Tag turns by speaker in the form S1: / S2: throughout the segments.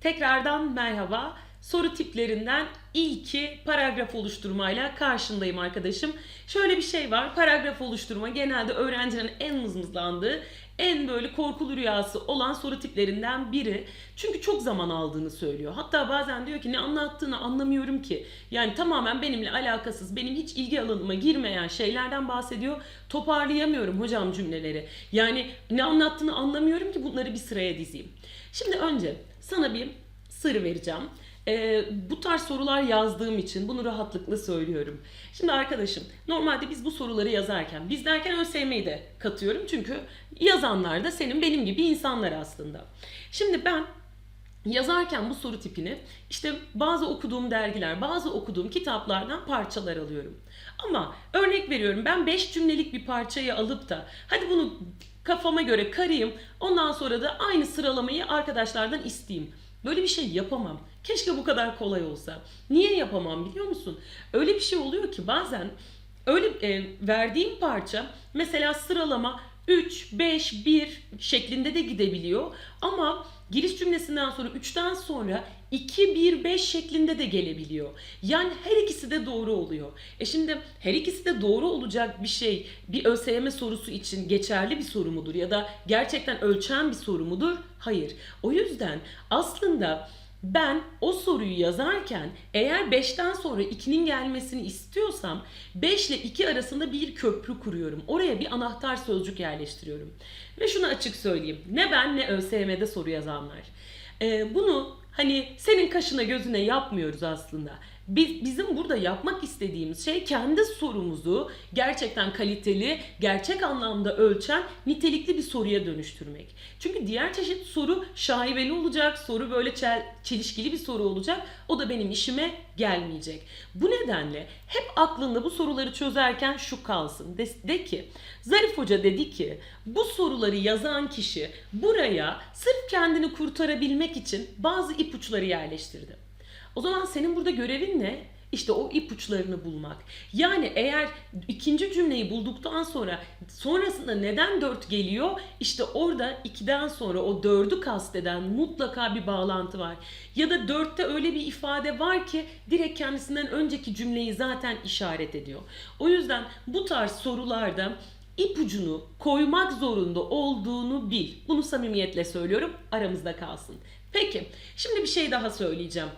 S1: Tekrardan merhaba. Soru tiplerinden ilki paragraf oluşturmayla karşındayım arkadaşım. Şöyle bir şey var. Paragraf oluşturma genelde öğrencilerin en mızmızlandığı, en böyle korkulu rüyası olan soru tiplerinden biri. Çünkü çok zaman aldığını söylüyor. Hatta bazen diyor ki ne anlattığını anlamıyorum ki. Yani tamamen benimle alakasız, benim hiç ilgi alanıma girmeyen şeylerden bahsediyor. Toparlayamıyorum hocam cümleleri. Yani ne anlattığını anlamıyorum ki bunları bir sıraya dizeyim. Şimdi önce sana bir sır vereceğim. Ee, bu tarz sorular yazdığım için bunu rahatlıkla söylüyorum. Şimdi arkadaşım normalde biz bu soruları yazarken biz derken ÖSYM'yi de katıyorum çünkü yazanlar da senin benim gibi insanlar aslında. Şimdi ben yazarken bu soru tipini işte bazı okuduğum dergiler, bazı okuduğum kitaplardan parçalar alıyorum. Ama örnek veriyorum ben 5 cümlelik bir parçayı alıp da hadi bunu kafama göre karayım ondan sonra da aynı sıralamayı arkadaşlardan isteyeyim. Böyle bir şey yapamam. Keşke bu kadar kolay olsa. Niye yapamam biliyor musun? Öyle bir şey oluyor ki bazen öyle e, verdiğim parça mesela sıralama 3, 5, 1 şeklinde de gidebiliyor. Ama giriş cümlesinden sonra 3'ten sonra 2, 1, 5 şeklinde de gelebiliyor. Yani her ikisi de doğru oluyor. E şimdi her ikisi de doğru olacak bir şey bir ÖSYM sorusu için geçerli bir soru mudur? Ya da gerçekten ölçen bir soru mudur? Hayır. O yüzden aslında ben o soruyu yazarken eğer 5'ten sonra 2'nin gelmesini istiyorsam 5 ile 2 arasında bir köprü kuruyorum. Oraya bir anahtar sözcük yerleştiriyorum. Ve şunu açık söyleyeyim. Ne ben ne ÖSYM'de soru yazanlar. Ee, bunu hani senin kaşına gözüne yapmıyoruz aslında. Biz, bizim burada yapmak istediğimiz şey kendi sorumuzu gerçekten kaliteli, gerçek anlamda ölçen nitelikli bir soruya dönüştürmek. Çünkü diğer çeşit soru şaibeli olacak, soru böyle çel, çelişkili bir soru olacak. O da benim işime gelmeyecek. Bu nedenle hep aklında bu soruları çözerken şu kalsın. De, de ki Zarif Hoca dedi ki bu soruları yazan kişi buraya sırf kendini kurtarabilmek için bazı ipuçları yerleştirdi. O zaman senin burada görevin ne? İşte o ipuçlarını bulmak. Yani eğer ikinci cümleyi bulduktan sonra sonrasında neden dört geliyor? İşte orada ikiden sonra o dördü kasteden mutlaka bir bağlantı var. Ya da dörtte öyle bir ifade var ki direkt kendisinden önceki cümleyi zaten işaret ediyor. O yüzden bu tarz sorularda ipucunu koymak zorunda olduğunu bil. Bunu samimiyetle söylüyorum. Aramızda kalsın. Peki, şimdi bir şey daha söyleyeceğim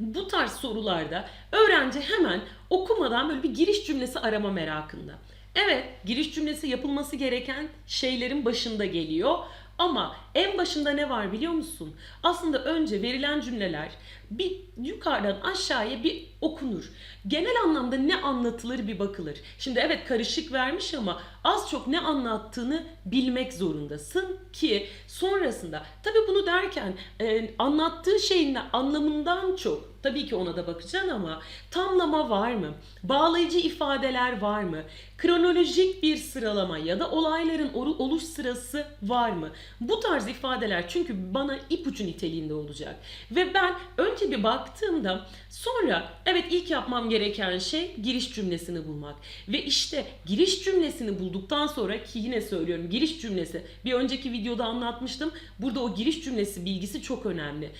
S1: bu tarz sorularda öğrenci hemen okumadan böyle bir giriş cümlesi arama merakında. Evet, giriş cümlesi yapılması gereken şeylerin başında geliyor. Ama en başında ne var biliyor musun? Aslında önce verilen cümleler bir yukarıdan aşağıya bir okunur. Genel anlamda ne anlatılır bir bakılır. Şimdi evet karışık vermiş ama az çok ne anlattığını bilmek zorundasın ki sonrasında tabii bunu derken e, anlattığı şeyin anlamından çok tabii ki ona da bakacaksın ama tamlama var mı? Bağlayıcı ifadeler var mı? Kronolojik bir sıralama ya da olayların oluş sırası var mı? Bu tarz ifadeler çünkü bana ipucu niteliğinde olacak. Ve ben önce bir baktığımda sonra evet ilk yapmam gereken şey giriş cümlesini bulmak. Ve işte giriş cümlesini bulduktan sonra ki yine söylüyorum giriş cümlesi bir önceki videoda anlatmıştım. Burada o giriş cümlesi bilgisi çok önemli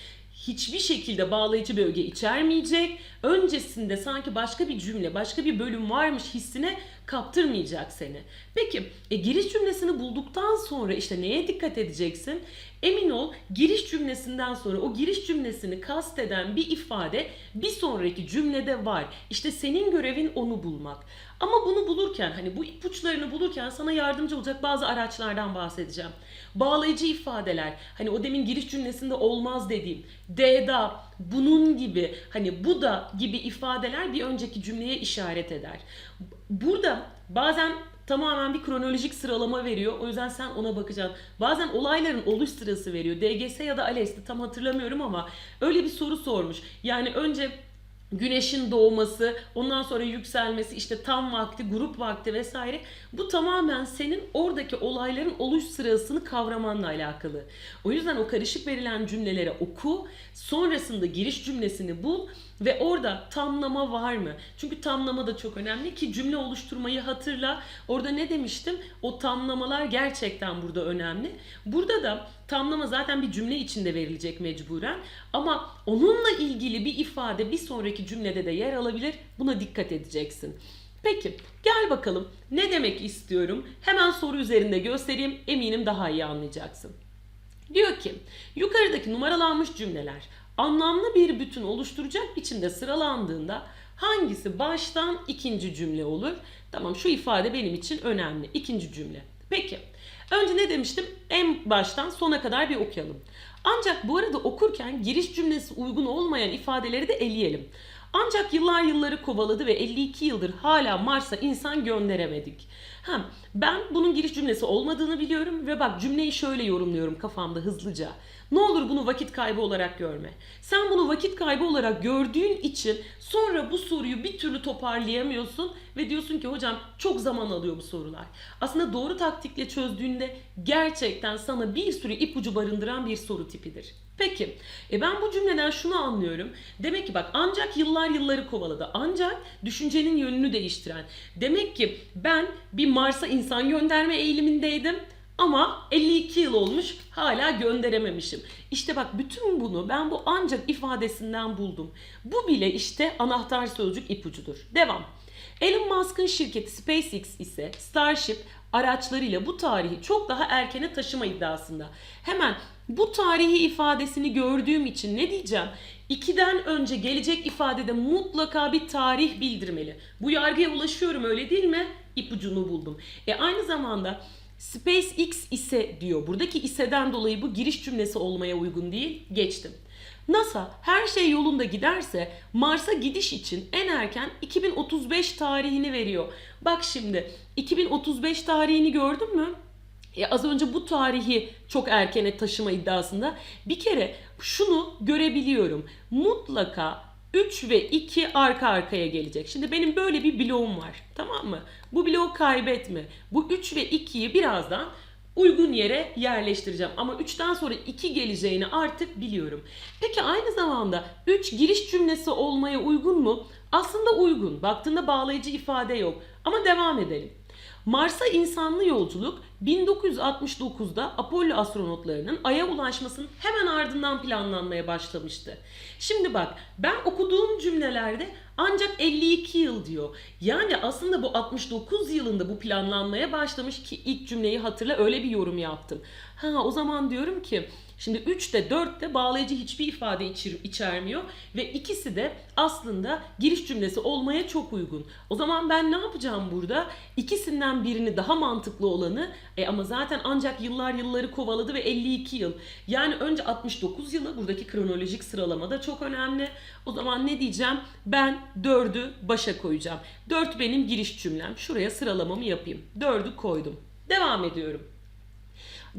S1: hiçbir şekilde bağlayıcı bölge içermeyecek. Öncesinde sanki başka bir cümle, başka bir bölüm varmış hissine kaptırmayacak seni. Peki e, giriş cümlesini bulduktan sonra işte neye dikkat edeceksin? Emin ol giriş cümlesinden sonra o giriş cümlesini kasteden bir ifade bir sonraki cümlede var. İşte senin görevin onu bulmak. Ama bunu bulurken hani bu ipuçlarını bulurken sana yardımcı olacak bazı araçlardan bahsedeceğim. Bağlayıcı ifadeler hani o demin giriş cümlesinde olmaz dediğim D'da bunun gibi hani bu da gibi ifadeler bir önceki cümleye işaret eder. Burada bazen tamamen bir kronolojik sıralama veriyor. O yüzden sen ona bakacaksın. Bazen olayların oluş sırası veriyor. DGS ya da ALES'te tam hatırlamıyorum ama öyle bir soru sormuş. Yani önce güneşin doğması, ondan sonra yükselmesi, işte tam vakti, grup vakti vesaire. Bu tamamen senin oradaki olayların oluş sırasını kavramanla alakalı. O yüzden o karışık verilen cümlelere oku, sonrasında giriş cümlesini bul ve orada tamlama var mı? Çünkü tamlama da çok önemli ki cümle oluşturmayı hatırla. Orada ne demiştim? O tamlamalar gerçekten burada önemli. Burada da tamlama zaten bir cümle içinde verilecek mecburen. Ama onunla ilgili bir ifade bir sonraki cümlede de yer alabilir. Buna dikkat edeceksin. Peki gel bakalım ne demek istiyorum? Hemen soru üzerinde göstereyim. Eminim daha iyi anlayacaksın. Diyor ki yukarıdaki numaralanmış cümleler anlamlı bir bütün oluşturacak biçimde sıralandığında hangisi baştan ikinci cümle olur? Tamam şu ifade benim için önemli. İkinci cümle. Peki önce ne demiştim? En baştan sona kadar bir okuyalım. Ancak bu arada okurken giriş cümlesi uygun olmayan ifadeleri de eleyelim. Ancak yıllar yılları kovaladı ve 52 yıldır hala Mars'a insan gönderemedik. Ha, ben bunun giriş cümlesi olmadığını biliyorum ve bak cümleyi şöyle yorumluyorum kafamda hızlıca. Ne olur bunu vakit kaybı olarak görme. Sen bunu vakit kaybı olarak gördüğün için sonra bu soruyu bir türlü toparlayamıyorsun ve diyorsun ki hocam çok zaman alıyor bu sorular. Aslında doğru taktikle çözdüğünde gerçekten sana bir sürü ipucu barındıran bir soru tipidir. Peki, e ben bu cümleden şunu anlıyorum. Demek ki bak ancak yıllar yılları kovaladı. Ancak düşüncenin yönünü değiştiren. Demek ki ben bir Mars'a insan gönderme eğilimindeydim. Ama 52 yıl olmuş hala gönderememişim. İşte bak bütün bunu ben bu ancak ifadesinden buldum. Bu bile işte anahtar sözcük ipucudur. Devam. Elon Musk'ın şirketi SpaceX ise Starship araçlarıyla bu tarihi çok daha erkene taşıma iddiasında. Hemen bu tarihi ifadesini gördüğüm için ne diyeceğim? İkiden önce gelecek ifadede mutlaka bir tarih bildirmeli. Bu yargıya ulaşıyorum öyle değil mi? İpucunu buldum. E aynı zamanda SpaceX ise diyor. Buradaki ise'den dolayı bu giriş cümlesi olmaya uygun değil. Geçtim. NASA her şey yolunda giderse Mars'a gidiş için en erken 2035 tarihini veriyor. Bak şimdi 2035 tarihini gördün mü? E az önce bu tarihi çok erkene taşıma iddiasında bir kere şunu görebiliyorum. Mutlaka 3 ve 2 arka arkaya gelecek. Şimdi benim böyle bir bloğum var. Tamam mı? Bu bloğu kaybetme. Bu 3 ve 2'yi birazdan uygun yere yerleştireceğim. Ama 3'ten sonra 2 geleceğini artık biliyorum. Peki aynı zamanda 3 giriş cümlesi olmaya uygun mu? Aslında uygun. Baktığında bağlayıcı ifade yok. Ama devam edelim. Mars'a insanlı yolculuk 1969'da Apollo astronotlarının Ay'a ulaşmasının hemen ardından planlanmaya başlamıştı. Şimdi bak ben okuduğum cümlelerde ancak 52 yıl diyor. Yani aslında bu 69 yılında bu planlanmaya başlamış ki ilk cümleyi hatırla öyle bir yorum yaptım. Ha o zaman diyorum ki Şimdi 3 de 4 de bağlayıcı hiçbir ifade içer, içermiyor ve ikisi de aslında giriş cümlesi olmaya çok uygun. O zaman ben ne yapacağım burada? İkisinden birini daha mantıklı olanı e ama zaten ancak yıllar yılları kovaladı ve 52 yıl. Yani önce 69 yılı buradaki kronolojik sıralamada çok önemli. O zaman ne diyeceğim? Ben 4'ü başa koyacağım. 4 benim giriş cümlem. Şuraya sıralamamı yapayım. 4'ü koydum. Devam ediyorum.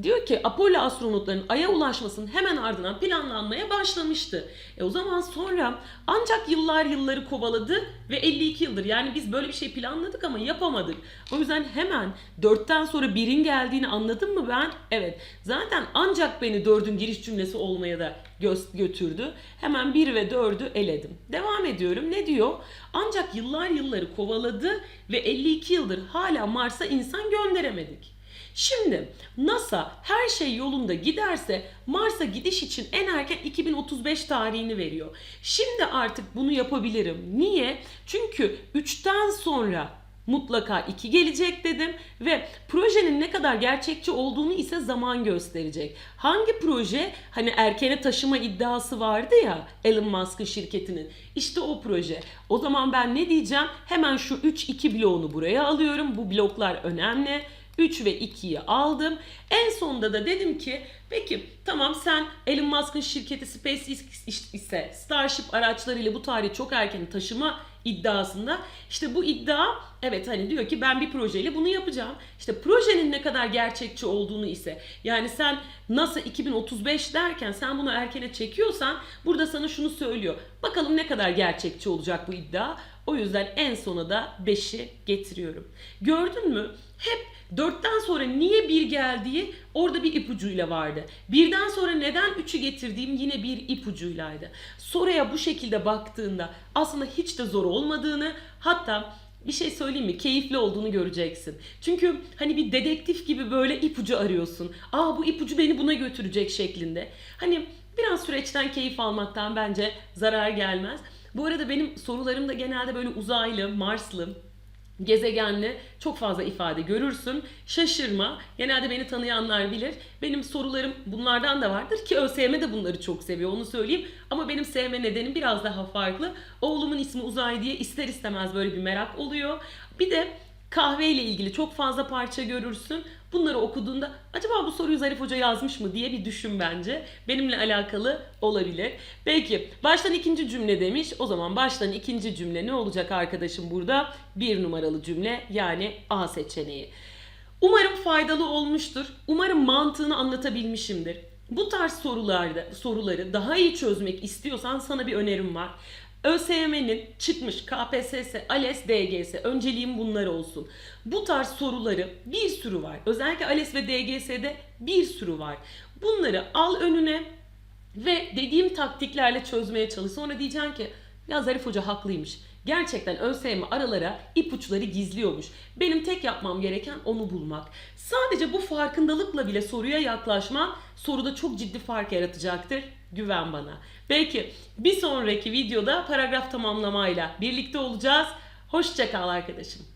S1: Diyor ki Apollo astronotlarının Ay'a ulaşmasının hemen ardından planlanmaya başlamıştı. E o zaman sonra ancak yıllar yılları kovaladı ve 52 yıldır. Yani biz böyle bir şey planladık ama yapamadık. O yüzden hemen 4'ten sonra 1'in geldiğini anladım mı ben? Evet. Zaten ancak beni 4'ün giriş cümlesi olmaya da gö- götürdü. Hemen 1 ve 4'ü eledim. Devam ediyorum. Ne diyor? Ancak yıllar yılları kovaladı ve 52 yıldır hala Mars'a insan gönderemedik. Şimdi NASA her şey yolunda giderse Mars'a gidiş için en erken 2035 tarihini veriyor. Şimdi artık bunu yapabilirim. Niye? Çünkü 3'ten sonra mutlaka 2 gelecek dedim ve projenin ne kadar gerçekçi olduğunu ise zaman gösterecek. Hangi proje hani erkene taşıma iddiası vardı ya Elon Musk'ın şirketinin. İşte o proje. O zaman ben ne diyeceğim? Hemen şu 3-2 bloğunu buraya alıyorum. Bu bloklar önemli. 3 ve 2'yi aldım. En sonunda da dedim ki peki tamam sen Elon Musk'ın şirketi SpaceX ise Starship araçlarıyla bu tarihi çok erken taşıma iddiasında işte bu iddia evet hani diyor ki ben bir projeyle bunu yapacağım. İşte projenin ne kadar gerçekçi olduğunu ise yani sen NASA 2035 derken sen bunu erkene çekiyorsan burada sana şunu söylüyor. Bakalım ne kadar gerçekçi olacak bu iddia. O yüzden en sona da 5'i getiriyorum. Gördün mü? Hep 4'ten sonra niye 1 geldiği orada bir ipucuyla vardı. Birden sonra neden 3'ü getirdiğim yine bir ipucuylaydı. Soruya bu şekilde baktığında aslında hiç de zor olmadığını hatta bir şey söyleyeyim mi? Keyifli olduğunu göreceksin. Çünkü hani bir dedektif gibi böyle ipucu arıyorsun. Aa bu ipucu beni buna götürecek şeklinde. Hani biraz süreçten keyif almaktan bence zarar gelmez. Bu arada benim sorularım da genelde böyle uzaylı, Marslı, gezegenli çok fazla ifade görürsün. Şaşırma. Genelde beni tanıyanlar bilir. Benim sorularım bunlardan da vardır ki ÖSYM de bunları çok seviyor onu söyleyeyim. Ama benim sevme nedenim biraz daha farklı. Oğlumun ismi Uzay diye ister istemez böyle bir merak oluyor. Bir de kahve ile ilgili çok fazla parça görürsün. Bunları okuduğunda acaba bu soruyu Zarif Hoca yazmış mı diye bir düşün bence. Benimle alakalı olabilir. Peki baştan ikinci cümle demiş. O zaman baştan ikinci cümle ne olacak arkadaşım burada? Bir numaralı cümle yani A seçeneği. Umarım faydalı olmuştur. Umarım mantığını anlatabilmişimdir. Bu tarz sorularda soruları daha iyi çözmek istiyorsan sana bir önerim var. ÖSYM'nin çıkmış KPSS, ALES, DGS önceliğim bunlar olsun. Bu tarz soruları bir sürü var. Özellikle ALES ve DGS'de bir sürü var. Bunları al önüne ve dediğim taktiklerle çözmeye çalış. Sonra diyeceksin ki ya Zarif Hoca haklıymış. Gerçekten ÖSYM aralara ipuçları gizliyormuş. Benim tek yapmam gereken onu bulmak. Sadece bu farkındalıkla bile soruya yaklaşma soruda çok ciddi fark yaratacaktır. Güven bana. Peki bir sonraki videoda paragraf tamamlamayla birlikte olacağız. Hoşçakal arkadaşım.